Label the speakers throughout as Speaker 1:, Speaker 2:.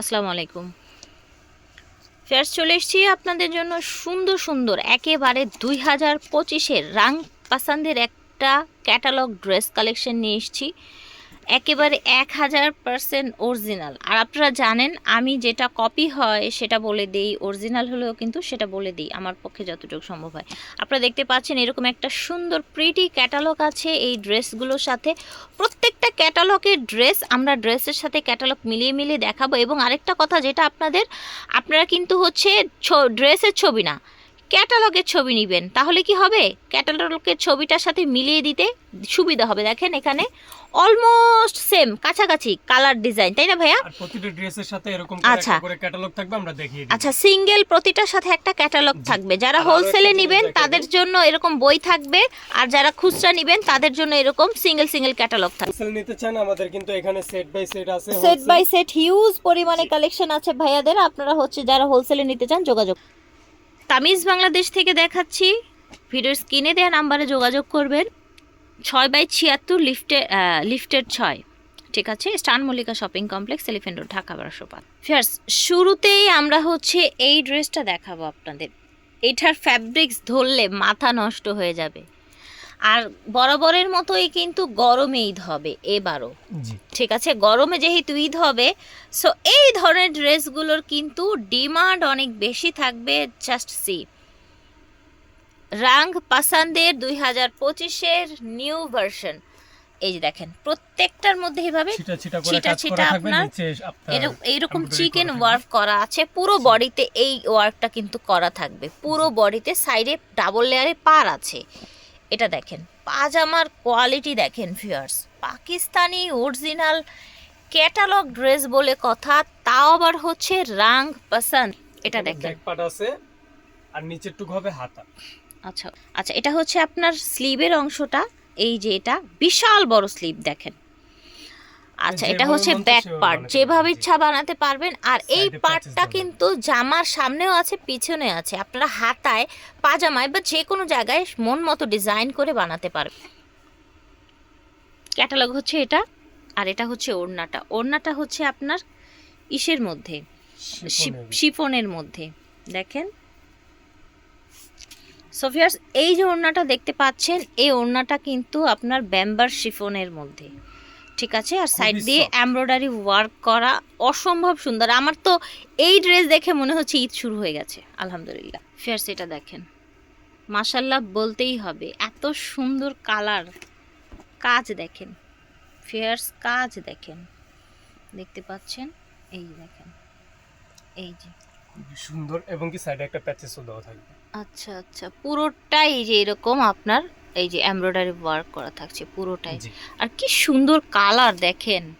Speaker 1: আসসালামু আলাইকুম। ফের চলে এসেছি আপনাদের জন্য সুন্দর সুন্দর, একেবারে দুই হাজার পঁচিশের রাং পাসান্দের একটা ক্যাটালগ ড্রেস কালেকশন নিয়ে এসেছি। একেবারে এক হাজার পার্সেন্ট অরিজিনাল আর আপনারা জানেন, আমি যেটা কপি হয়, সেটা বলে দিই। অরিজিনাল হলেও কিন্তু সেটা বলে দিই, আমার পক্ষে যতটুকু সম্ভব হয়। আপনারা দেখতে পাচ্ছেন, এরকম একটা সুন্দর প্রিটি ক্যাটালগ আছে এই ড্রেসগুলোর সাথে। প্রত্যেকটা ক্যাটালগের ড্রেস আমরা ড্রেসের সাথে ক্যাটালগ মিলিয়ে মিলিয়ে দেখাবো। এবং আরেকটা কথা, যেটা আপনাদের, আপনারা কিন্তু হচ্ছে ড্রেসের ছবি না ক্যাটালগের ছবি নেবেন তাহলে কি হবে? ক্যাটালগের ছবিটার সাথে মিলিয়ে দিতে সুবিধা হবে। দেখেন এখানে অলমোস্ট সেম কাছাকাছি কালার ডিজাইন তাই না ভাইয়া?
Speaker 2: প্রতিটা ড্রেসের সাথে এরকম
Speaker 1: আচ্ছা।
Speaker 2: করে ক্যাটালগ থাকবে আমরা দেখিয়ে দিই
Speaker 1: আচ্ছা সিঙ্গেল প্রতিটার সাথে একটা ক্যাটালগ থাকবে। যারা হোলসেলে নেবেন তাদের জন্য এরকম বই থাকবে আর যারা খুচরা নেবেন তাদের জন্য এরকম সিঙ্গেল সিঙ্গেল ক্যাটালগ থাকবে।
Speaker 2: হোলসেল নিতে চান আমাদের কিন্তু এখানে সেট বাই সেট আছে
Speaker 1: সেট বাই সেট হিউজ পরিমাণে কালেকশন আছে ভাইয়াদের। আপনারা হচ্ছে যারা হোলসেলে নিতে চান যোগাযোগ তামিজ বাংলাদেশ থেকে দেখাচ্ছি। ভিডিওর স্ক্রিনে দেওয়া নাম্বারে যোগাযোগ করবেন। ছয় বাই ছিয়াত্তর লিফটে লিফটের ছয়। ঠিক আছে? Star Mallika shopping complex, elephant road, Dhaka বারাসোপাত first শুরুতেই আমরা হচ্ছে এই ড্রেসটা দেখাবো আপনাদের। এটার ফ্যাব্রিক্স ধরলে মাথা নষ্ট হয়ে যাবে। আর বরাবরের মতোই কিন্তু গরমে ঈদ হবে এবারও। ঠিক আছে? গরমে যেহেতু ঈদ হবে সো এই ধরনের ড্রেসগুলোর কিন্তু ডিমান্ড অনেক বেশি থাকবে জাস্ট সি রাং পাসান্দের দুই হাজার পঁচিশের নিউ ভার্সন। এই যে দেখেন প্রত্যেকটার মধ্যে এইভাবে
Speaker 2: ছিটা ছিটা
Speaker 1: আপনার
Speaker 2: নিচে আপনার
Speaker 1: এরক- এইরকম চিকেন ওয়ার্ক করা আছে পুরো বডিতে এই ওয়ার্কটা কিন্তু করা থাকবে। পুরো বডিতে সাইডে ডাবল লেয়ারে পার আছে। এটা দেখেন পাজামার কোয়ালিটি দেখেন ফিয়ার্স পাকিস্তানি অরিজিনাল ক্যাটালগ ড্রেস বলে কথা তাও আবার হচ্ছে রাং পাসান এটা দেখেন।
Speaker 2: ব্যাক পার্ট আছে আর নিচের টুক হবে হাতা।
Speaker 1: আচ্ছা আচ্ছা এটা হচ্ছে আপনার স্লিভের অংশটা এই যে এটা বিশাল বড় স্লিভ দেখেন। আচ্ছা এটা হচ্ছে ব্যাক পার্ট যেভাবে ইচ্ছা বানাতে পারবেন। আর এই পার্টটা কিন্তু জামার সামনেও আছে পিছনে আছে। আপনারা হাতায় পাজামায় বা যে কোনো জায়গায় মন মতো ডিজাইন করে বানাতে পারবেন। ক্যাটালগ হচ্ছে এটা আর এটা হচ্ছে ওড়নাটা। ওড়নাটা হচ্ছে আপনার ইসের মধ্যে।
Speaker 2: শিফনের
Speaker 1: মধ্যে। দেখেন। সোফিয়ার্স এই যে ওড়নাটা দেখতে পাচ্ছেন এই ওড়নাটা কিন্তু আপনার ব্যাম্বার শিফনের মধ্যে। ঠিক আছে আর সাইড দিয়ে এমব্রয়ডারি ওয়ার্ক করা অসম্ভব সুন্দর। আমার তো এই ড্রেস দেখে মনে হচ্ছে ঈদ শুরু হয়ে গেছে আলহামদুলিল্লাহ। ফিয়ার্স এটা দেখেন। মাশাল্লাহ বলতেই হবে এত সুন্দর কালার কাজ দেখেন ফেয়ার্স কাজ দেখেন। দেখতে পাচ্ছেন? এই দেখেন এই যে।
Speaker 2: সুন্দর এবং কি সাইডে একটা প্যাচেসও দেওয়া থাকবে।
Speaker 1: আচ্ছা আচ্ছা পুরোটাই যে এরকম আপনার এই যে এমব্রয়ডারি ওয়ার্ক করা থাকছে পুরোটাই। আর কি সুন্দর কালার দেখেন।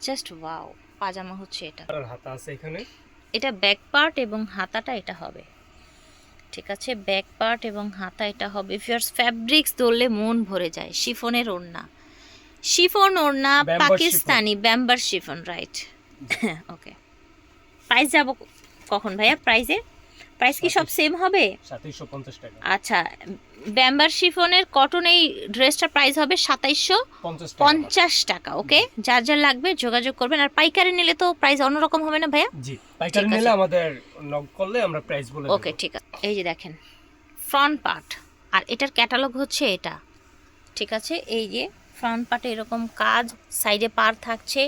Speaker 1: জাস্ট ওয়াও পাজামা হচ্ছে এটা।
Speaker 2: আর হাতা আছে এখানে?
Speaker 1: এটা ব্যাক পার্ট এবং হাতাটা এটা হবে। ঠিক আছে ব্যাক পার্ট এবং হাতা এটা হবে। ফিয়ার্স ফ্যাব্রিক্স ধরলে মন ভরে যায় শিফনের ওড়না। শিফন ওড়না পাকিস্তানি ব্যাম্বার শিফন রাইট ওকে প্রাইস যাব কখন ভাইয়া? প্রাইসে প্রাইস কি সব সেম হবে?
Speaker 2: টাকা।
Speaker 1: আচ্ছা ব্যাম্বার শিফনের কটন এই ড্রেসটার প্রাইস হবে সাতাইশশো
Speaker 2: পঞ্চাশ টাকা
Speaker 1: ওকে যার যার লাগবে যোগাযোগ করবেন। আর পাইকারি নিলে তো প্রাইস অন্যরকম হবে না ভাইয়া?
Speaker 2: জি পাইকারি। নিলে আমাদের নক করলে আমরা প্রাইস বলে
Speaker 1: ওকে ঠিক আছে। এই যে দেখেন ফ্রন্ট পার্ট আর এটার ক্যাটালগ হচ্ছে এটা ঠিক আছে? এই যে ফ্রন্ট পার্টে এরকম কাজ সাইডে পার থাকছে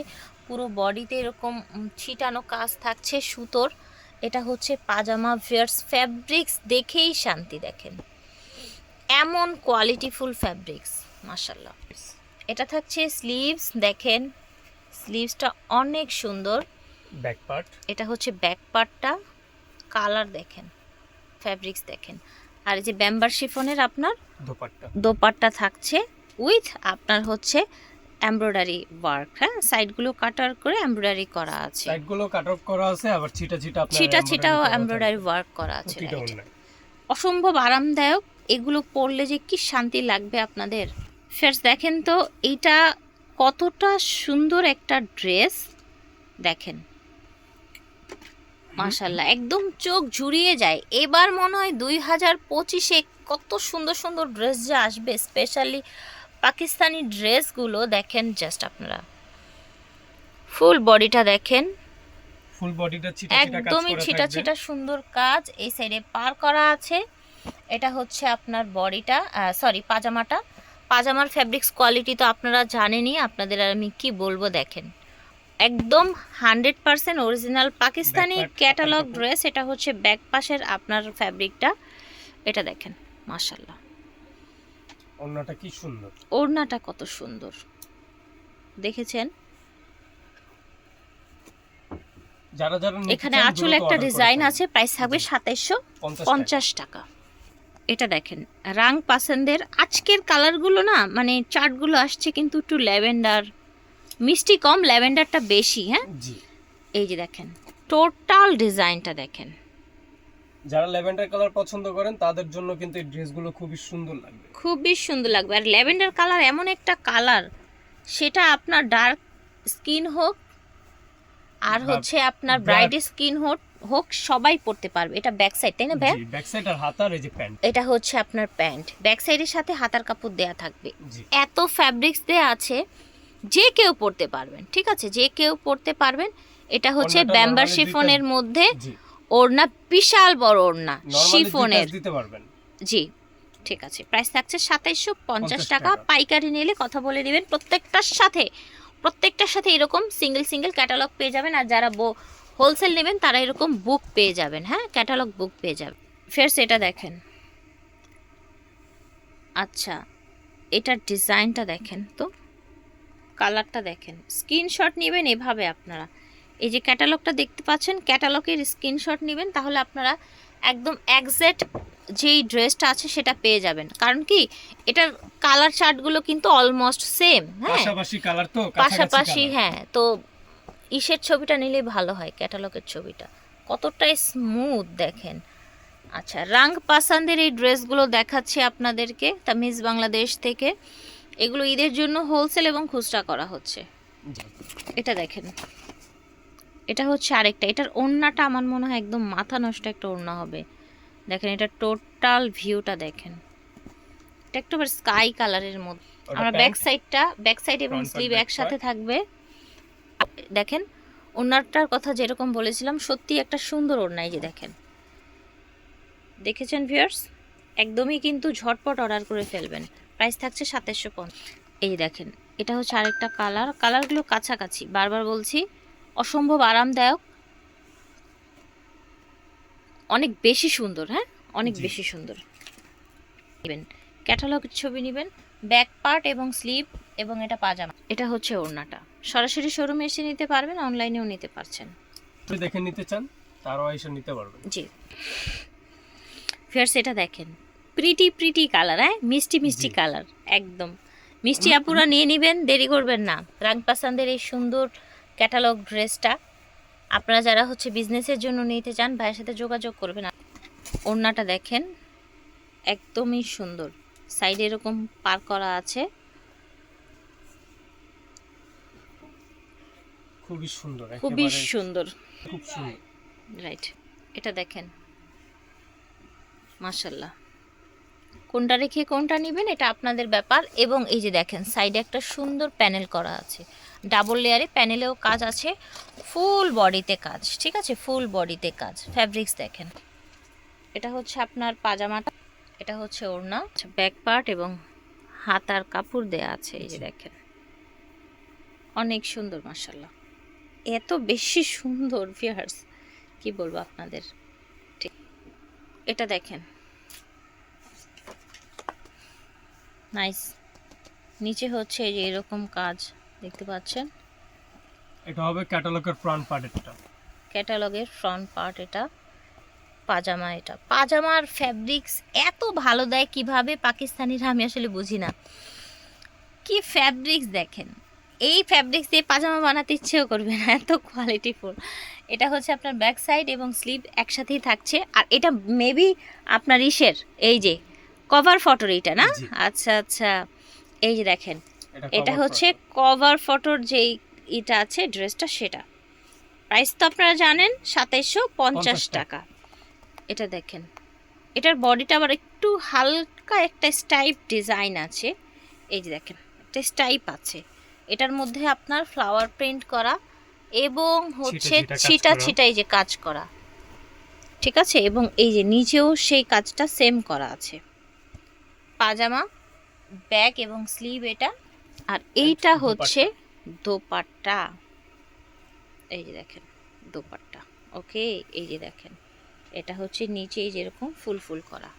Speaker 1: পুরো বডিতে এরকম ছিটানো কাজ থাকছে সুতোর। এটা হচ্ছে পাজামা ফিয়ার্স ফ্যাব্রিক্স দেখেই শান্তি দেখেন। এমন কোয়ালিটিফুল ফ্যাব্রিক্স মাশাল্লাহ এটা থাকছে স্লিভস দেখেন স্লিভসটা অনেক সুন্দর।
Speaker 2: ব্যাক পার্ট
Speaker 1: এটা হচ্ছে ব্যাক পার্টটা কালার দেখেন ফ্যাব্রিক্স দেখেন। আর এই যে ব্যাম্বার শিফনের আপনার
Speaker 2: দোপাট্টা।
Speaker 1: দোপাট্টা থাকছে উইথ আপনার হচ্ছে এমব্রয়ডারি ওয়ার্ক হ্যাঁ? সাইডগুলো কাটার করে এমব্রয়ডারি করা আছে।
Speaker 2: সাইডগুলো কাট অফ করা আছে আবার ছিটা ছিটা আপনার
Speaker 1: ছিটা ছিটাও এমব্রয়ডারি ওয়ার্ক করা আছে অসম্ভব আরামদায়ক। এগুলো পরলে যে কি শান্তি লাগবে আপনাদের? ফেরস দেখেন তো এইটা কতটা সুন্দর একটা ড্রেস। দেখেন। মাশাল্লাহ একদম চোখ ঝুরিয়ে যায়। এবার মনে হয় দুই হাজার পঁচিশে কত সুন্দর সুন্দর ড্রেস যে আসবে স্পেশালি পাকিস্তানি ড্রেসগুলো দেখেন জাস্ট আপনারা। ফুল বডিটা দেখেন।
Speaker 2: ফুল বডিটা ছিটা
Speaker 1: একদমই ছিটা ছিটা সুন্দর কাজ এই সাইডে পার করা আছে। এটা হচ্ছে আপনার বডিটা সরি পাজামাটা। পাজামার ফ্যাব্রিক্স কোয়ালিটি তো আপনারা জানেনই আপনাদের আর আমি কি বলব দেখেন। একদম hundred percent original Pakistani catalogue dress এটা হচ্ছে ব্যাক পাশের আপনার ফ্যাব্রিকটা এটা দেখেন মাশাল্লাহ
Speaker 2: ওড়নাটা কি সুন্দর।
Speaker 1: ওড়নাটা কত সুন্দর। দেখেছেন?
Speaker 2: যারা যারা
Speaker 1: এখানে আঁচলে একটা ডিজাইন আছে প্রাইস থাকবে। সাতাইশশো পঞ্চাশ টাকা। এটা দেখেন রাং পাসন্দের আজকের কালারগুলো না মানে চার্টগুলো আসছে কিন্তু একটু ল্যাভেন্ডার। মিষ্টি কম ল্যাভেন্ডারটা বেশি হ্যাঁ? এই যে দেখেন টোটাল ডিজাইনটা দেখেন।
Speaker 2: যারা ল্যাভেন্ডার কালার পছন্দ করেন তাদের জন্য কিন্তু এই ড্রেসগুলো খুবই সুন্দর লাগবে।
Speaker 1: খুবই সুন্দর লাগবে। আর ল্যাভেন্ডার কালার এমন একটা কালার সেটা আপনার ডার্ক স্কিন হোক আর হচ্ছে আপনার ব্রাইট স্কিন হোক হোক সবাই পরতে পারবে। এটা ব্যাক সাইড তাই না
Speaker 2: জি ব্যাক সাইড আর হাতার এই যে প্যান্ট।
Speaker 1: এটা হচ্ছে আপনার প্যান্ট। ব্যাক সাইডের সাথে হাতার কাপড় দেয়া থাকবে। এত ফ্যাব্রিক্স দেয়া আছে যে কেউ পরতে পারবেন ঠিক আছে? যে কেউ পরতে পারবেন এটা হচ্ছে ব্যাম্বার শিফনের মধ্যে ওড়না বিশাল বড় ওড়না শিফনের।
Speaker 2: দিতে পারবেন।
Speaker 1: জি ঠিক আছে। প্রাইস থাকছে সাতাইশশো পঞ্চাশ টাকা।
Speaker 2: টাকা।
Speaker 1: পাইকারি নিলে কথা বলে নেবেন। প্রত্যেকটার সাথে প্রত্যেকটার সাথে এরকম সিঙ্গেল সিঙ্গেল ক্যাটালগ পেয়ে যাবেন। আর যারা হোলসেল নেবেন তারা এরকম বুক পেয়ে যাবেন। হ্যাঁ ক্যাটালগ বুক পেয়ে যাবেন। ফের সেটা দেখেন। আচ্ছা এটার ডিজাইনটা দেখেন তো। কালারটা দেখেন। স্ক্রিনশট নেবেন এভাবে আপনারা। এই যে ক্যাটালগটা দেখতে পাচ্ছেন ক্যাটালগের স্ক্রিনশট নেবেন তাহলে আপনারা একদম একজ্যাক্ট যেই ড্রেসটা আছে সেটা পেয়ে যাবেন। কারণ কি এটার কালার চার্টগুলো কিন্তু অলমোস্ট সেম হ্যাঁ?
Speaker 2: পাশাপাশি কালার তো
Speaker 1: পাশাপাশি হ্যাঁ তো ইসের ছবিটা নিলেই ভালো হয় ক্যাটালগের ছবিটা। কতটাই স্মুথ দেখেন। আচ্ছা রাং পাসান্দের এই ড্রেসগুলো দেখাচ্ছি আপনাদেরকে তা তামিজ বাংলাদেশ থেকে। এগুলো ঈদের জন্য হোলসেল এবং খুচরা করা হচ্ছে। এটা দেখেন। এটা হচ্ছে আরেকটা। এটার ওড়নাটা আমার মনে হয় একদম মাথা নষ্ট একটা ওড়না হবে। দেখেন এটা টোটাল ভিউটা দেখেন। এটা একটু স্কাই কালারের মধ্যে। আমরা ব্যাক সাইডটা ব্যাক সাইড এবং স্লিভ একসাথে থাকবে। দেখেন ওড়নাটার কথা যেরকম বলেছিলাম সত্যি একটা সুন্দর ওড়না এই যে দেখেন। দেখেছেন ভিউয়ার্স একদমই কিন্তু ঝটপট অর্ডার করে ফেলবেন। প্রাইস থাকছে সাতাশশো পঞ্চাশ। এই দেখেন এটা হচ্ছে আরেকটা কালার। কালারগুলো কাছাকাছি। বারবার বলছি অসম্ভব আরামদায়ক। অনেক বেশি সুন্দর হ্যাঁ? অনেক বেশি সুন্দর। নেবেন। ক্যাটালগের ছবি নেবেন। ব্যাক পার্ট এবং স্লিভ এবং এটা পাজামা। এটা হচ্ছে ওড়নাটা। সরাসরি শোরুমে এসে নিতে পারবেন অনলাইনেও নিতে পারছেন।
Speaker 2: দেখে নিতে চান তারও এসে নিতে পারবেন।
Speaker 1: জি। ফের সেটা দেখেন। প্রিটি প্রিটি কালার হ্যাঁ? মিষ্টি মিষ্টি কালার একদম। মিষ্টি আপুরা নিয়ে নেবেন দেরি করবেন না। রাং পাসান্দের এই সুন্দর ক্যাটালগ ড্রেসটা আপনারা যারা হচ্ছে বিজনেসের জন্য নিতে চান ভাইয়ের সাথে যোগাযোগ করবেন। ওড়নাটা দেখেন একদমই সুন্দর। সাইডে এরকম পার করা আছে।
Speaker 2: খুবই সুন্দর
Speaker 1: খুবই সুন্দর।
Speaker 2: খুব সুন্দর।
Speaker 1: রাইট এটা দেখেন। মাশাল্লাহ কোনটা রেখে কোনটা নেবেন এটা আপনাদের ব্যাপার। এবং এই যে দেখেন সাইডে একটা সুন্দর প্যানেল করা আছে। ডাবল লেয়ারে প্যানেলেও কাজ আছে ফুল বডিতে কাজ ঠিক আছে? ফুল বডিতে কাজ ফ্যাব্রিক্স দেখেন। এটা হচ্ছে আপনার পাজামাটা এটা হচ্ছে ওড়না ব্যাক পার্ট এবং হাতার কাপড় দেয়া আছে এই যে দেখেন। অনেক সুন্দর মাশাল্লাহ এত বেশি সুন্দর ভিয়ার্স কি বলব আপনাদের? ঠিক। এটা দেখেন। নাইস নিচে হচ্ছে এই যে এরকম কাজ। দেখতে পাচ্ছেন।
Speaker 2: এটা হবে ক্যাটালগের ফ্রন্ট পার্টেরটা
Speaker 1: ক্যাটালগের ফ্রন্ট পার্ট এটা পাজামা এটা। পাজামার ফ্যাব্রিক্স এত ভালো দেয় কীভাবে পাকিস্তানিরা আমি আসলে বুঝি না। কি ফ্যাব্রিক্স দেখেন? এই ফ্যাব্রিক্স দিয়ে পাজামা বানাতে ইচ্ছেও করবে না এত কোয়ালিটিফুল এটা হচ্ছে আপনার ব্যাক সাইড এবং স্লিভ একসাথেই থাকছে। আর এটা মেবি আপনার ইসের এই যে কভার ফটোর এইটা না? আচ্ছা আচ্ছা। এই যে দেখেন এটা হচ্ছে কভার ফটোর যেই এটা আছে ড্রেসটা সেটা। প্রাইস তো আপনারা জানেন সাতাইশশো পঞ্চাশ টাকা। এটা দেখেন। এটার বডিটা আবার একটু হালকা একটা স্টাইপ ডিজাইন আছে। এই যে দেখেন একটা স্টাইপ আছে। এটার মধ্যে আপনার ফ্লাওয়ার প্রিন্ট করা এবং হচ্ছে
Speaker 2: ছিটা
Speaker 1: ছিটা। ছিটাই যে কাজ করা। ঠিক আছে? এবং এই যে নিচেও সেই কাজটা সেম করা আছে। পাজামা ব্যাগ এবং স্লিভ এটা আর এইটা হচ্ছে দোপাট্টা। এই যে দেখেন দোপাট্টা। ওকে এই যে দেখেন এটা হচ্ছে নিচে এই যেরকম ফুল ফুল করা।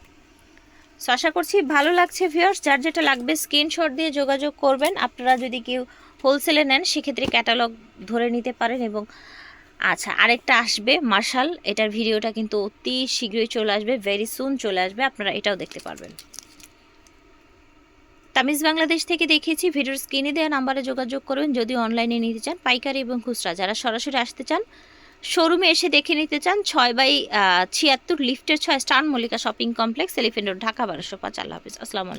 Speaker 1: সো আশা করছি ভালো লাগছে ভিউয়ার্স যার যেটা লাগবে স্ক্রিনশট দিয়ে যোগাযোগ করবেন। আপনারা যদি কেউ হোলসেলে নেন সেক্ষেত্রে ক্যাটালগ ধরে নিতে পারেন এবং আচ্ছা আরেকটা আসবে মার্শাল এটার ভিডিওটা কিন্তু অতি শীঘ্রই চলে আসবে ভেরি সুন চলে আসবে। আপনারা এটাও দেখতে পারবেন। তামিজ বাংলাদেশ থেকে দেখিয়েছি, ভিডিওর স্ক্রিনে দেওয়া নাম্বারে যোগাযোগ করবেন যদি অনলাইনে নিতে চান, পাইকারি এবং খুচরা। যারা সরাসরি আসতে চান শোরুমে এসে দেখে নিতে চান, ছয় বাই ছিয়াত্তর লিফটের ছয় star Mallika shopping complex, elephant road, Dhaka বারোশো পাঁচ আল্লাহ হাফিজ আসসালামু